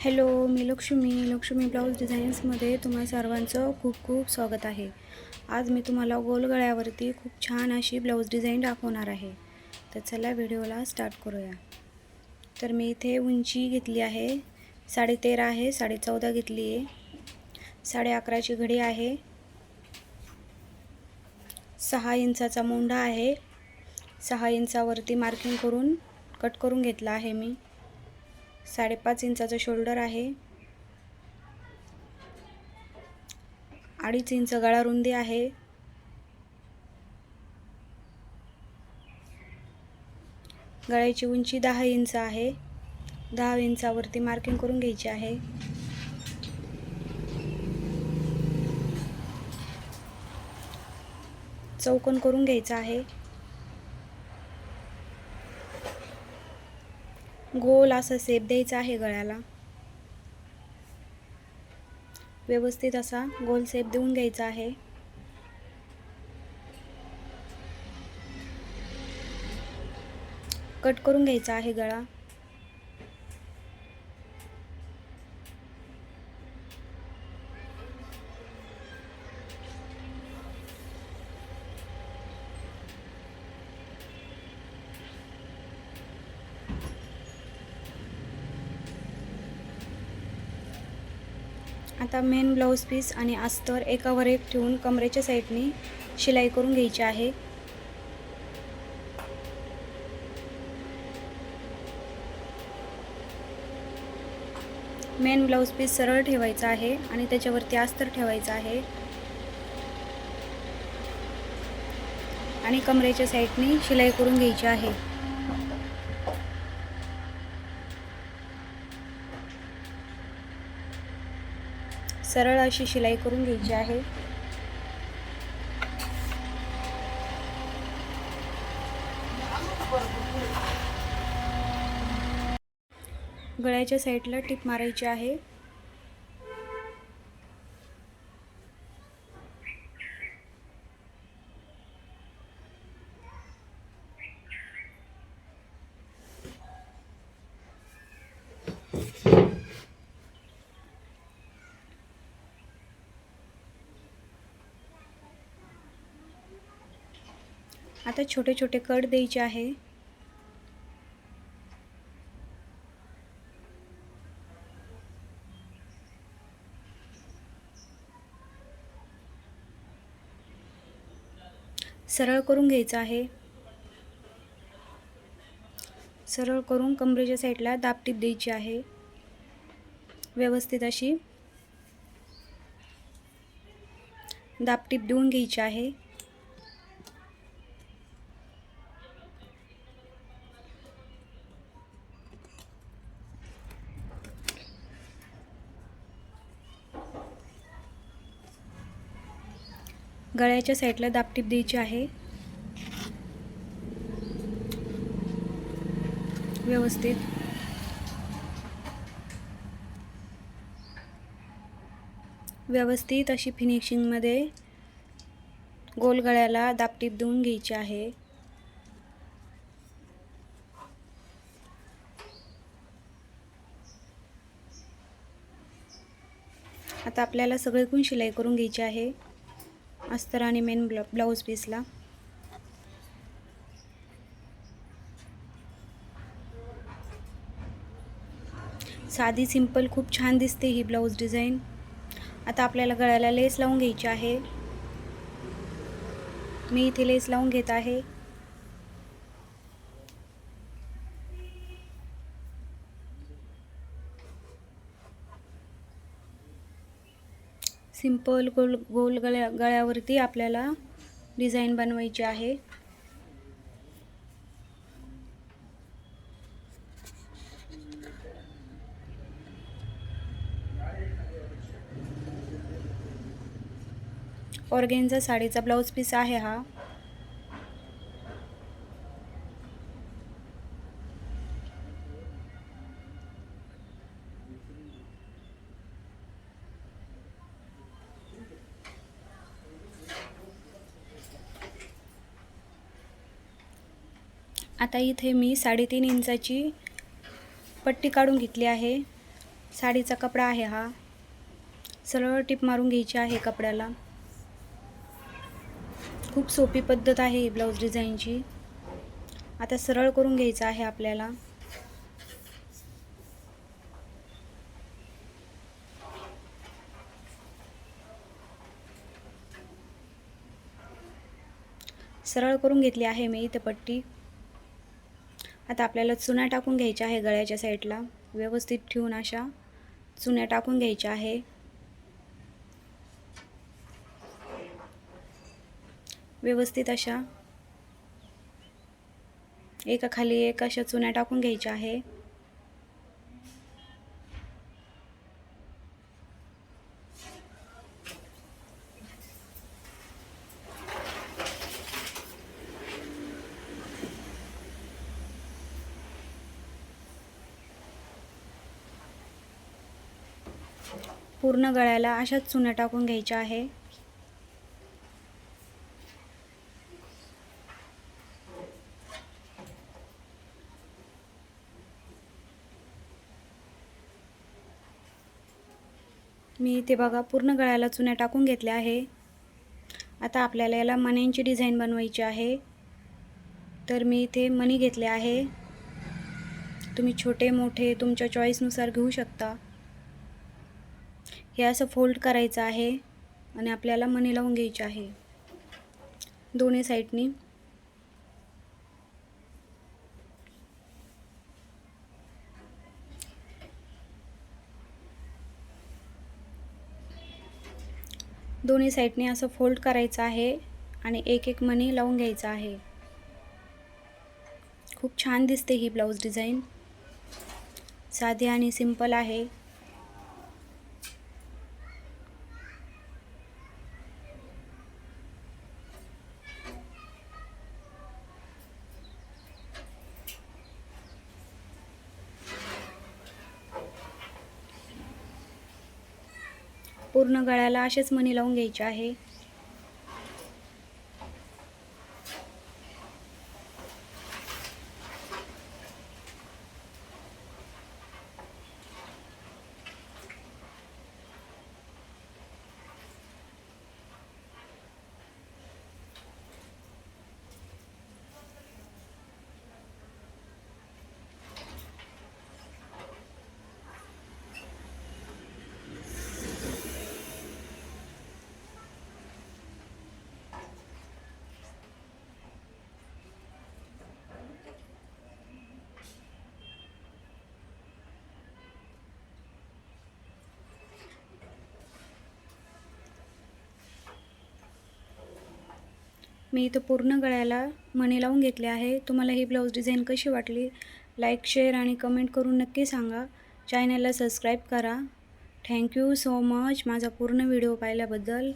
Hello मी Lakshmi Lakshmi blouse डिझाईन्समध्ये तुम्हा सर्वांचं खूप खूप स्वागत आहे. आज मी तुम्हाला गोलगळ्यावरती खूप छान अशी ब्लाऊज डिझाईन दाखवणार आहे. तर चला व्हिडिओला स्टार्ट करूया. तर मी इथे उंची घेतली आहे साडेतेरा आहे साडे चौदा घेतली आहे साडे अकराची घडी आहे सहा इंचाचा मोंढा आहे सहा इंचावरती मार्किंग करून कट करून घेतला आहे मी. साडेपाच इंचाचं शोल्डर आहे. अडीच इंच गळा रुंदी आहे. गळ्याची उंची दहा इंच आहे. दहा इंचावरती मार्किंग करून घ्यायची आहे. चौकोन करून घ्यायचा आहे. गोल असा सेप द्यायचा आहे गळ्याला. व्यवस्थित असा गोल सेप देऊन घ्यायचा आहे. कट करून घ्यायचा आहे गळा. आता मेन ब्लाऊज पीस आणि अस्तर एकावर एक ठेवून कमरेच्या साईडने शिलाई करून घ्यायची आहे. मेन ब्लाऊज पीस सरळ ठेवायचा आहे आणि त्याच्यावरती अस्तर ठेवायचं आहे. आणि कमरेच्या साईडने शिलाई करून घ्यायची आहे. सरळ अशी शिलाई करून घ्यायची आहे. गळ्याच्या साईडला टिप मारायची आहे. आता छोटे छोटे कट द्यायचे आहे. सरळ करून घ्यायचं आहे. सरळ करून कमरेच्या साईडला दाबटीप द्यायची आहे. व्यवस्थित अशी दाबटीप देऊन घ्यायची आहे. गळ्याच्या साईडला दापटीप द्यायची आहे. व्यवस्थित. व्यवस्थित अशी फिनिशिंगमध्ये गोल गळ्याला दापटीप देऊन घ्यायची आहे. आता आपल्याला सगळीकडून शिलाई करून घ्यायची आहे. अस्तर आणि मेन ब्ला ब्लाऊज पीसला साधी सिंपल खूप छान दिसते ही ब्लाऊज डिझाईन आता आपल्याला गळ्याला लेस लावून घ्यायची आहे. मी इथे लेस लावून घेत आहे. सिंपल गोल गोल गळ्या गळ्यावरती आपल्याला डिझाईन बनवायची आहे. ऑर्गेनचा साडीचा ब्लाऊज पीस आहे हा. आता इथे मी साडेतीन इंचाची पट्टी काढून घेतली आहे. साडीचा कपडा आहे हा. सरळ टिप मारून घ्यायची आहे कपड्याला. खूप सोपी पद्धत आहे ही ब्लाऊज डिझाईनची. आता सरळ करून घ्यायचं आहे आपल्याला. सरळ करून घेतली आहे मी इथं पट्टी. आता आपल्याला चुना टाकून घ्यायच्या आहे गळ्याच्या साईडला. व्यवस्थित ठेवून अशा चुन्या टाकून घ्यायच्या आहे. व्यवस्थित अशा एका खाली एक अशा चुन्या टाकून घ्यायच्या आहे. पूर्ण गळ्याला अशाच चुन्या टाकून घ्यायच्या आहे. मी इथे बघा पूर्ण गळ्याला चुन्या टाकून घेतल्या आहे. आता आपल्याला याला मण्यांची डिझाईन बनवायची आहे. तर मी इथे मणी घेतले आहे. तुम्ही छोटे मोठे तुमच्या चॉईसनुसार घेऊ शकता. हे असं फोल्ड करायचं आहे आणि आपल्याला मणी लावून घ्यायची आहे. दोन्ही साईडनी दोन्ही साईडने असं फोल्ड करायचं आहे आणि एक एक मणी लावून घ्यायचं आहे. खूप छान दिसते ही ब्लाऊज डिझाईन साधी आणि सिंपल आहे. पूर्ण गळ्याला असेच मणी लावून घ्यायचे आहे. मी इथं पूर्ण गळ्याला मणी लावून घेतले आहे. तुम्हाला ही ब्लाऊज डिझाईन कशी वाटली? लाईक शेअर आणि कमेंट करून नक्की सांगा. चॅनलला सबस्क्राईब करा. थँक्यू सो मच माझा पूर्ण व्हिडिओ पाहिल्याबद्दल.